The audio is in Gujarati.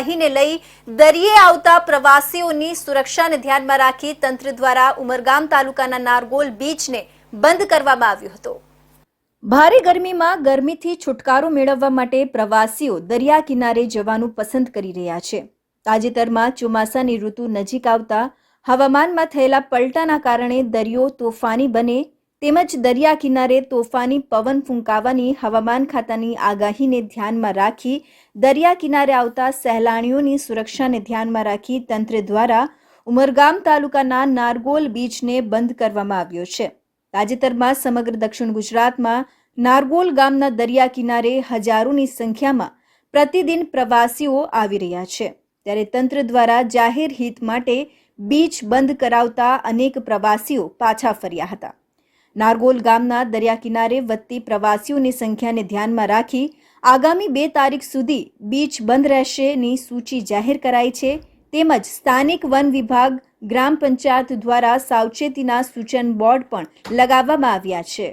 આગાહીને લઈ દરિયે આવતા પ્રવાસીઓની સુરક્ષાને ધ્યાનમાં રાખી તંત્ર દ્વારા ઉમરગામ તાલુકાના નારગોલ બીચને બંધ કરવામાં આવ્યો હતો. ભારે ગરમીમાં ગરમીથી છુટકારો મેળવવા માટે પ્રવાસીઓ દરિયા કિનારે જવાનું પસંદ કરી રહ્યા છે. તાજેતરમાં ચોમાસાની ઋતુ નજીક આવતા હવામાનમાં થયેલા પલટાના કારણે દરિયો તોફાની બને તેમજ દરિયા કિનારે તોફાની પવન ફૂંકાવાની હવામાન ખાતાની આગાહીને ધ્યાનમાં રાખી દરિયા કિનારે આવતા સહેલાણીઓની સુરક્ષાને ધ્યાનમાં રાખી તંત્ર દ્વારા ઉમરગામ તાલુકાના નારગોલ બીચને બંધ કરવામાં આવ્યો છે. તાજેતરમાં સમગ્ર દક્ષિણ ગુજરાતમાં નારગોલ ગામના દરિયા કિનારે હજારોની સંખ્યામાં પ્રતિદિન પ્રવાસીઓ આવી રહ્યા છે. ત્યારે તંત્ર દ્વારા જાહેર હિત માટે બીચ બંધ કરાવતા અનેક પ્રવાસીઓ પાછા ફર્યા હતા. નારગોલ ગામના દરિયા કિનારે વધતી પ્રવાસીઓની સંખ્યાને ધ્યાનમાં રાખી આગામી બે તારીખ સુધી બીચ બંધ રહેશેની સૂચિ જાહેર કરાઈ છે. તેમજ સ્થાનિક વન વિભાગ, ગ્રામ પંચાયત દ્વારા સાવચેતીના સૂચન બોર્ડ પણ લગાવવામાં આવ્યા છે.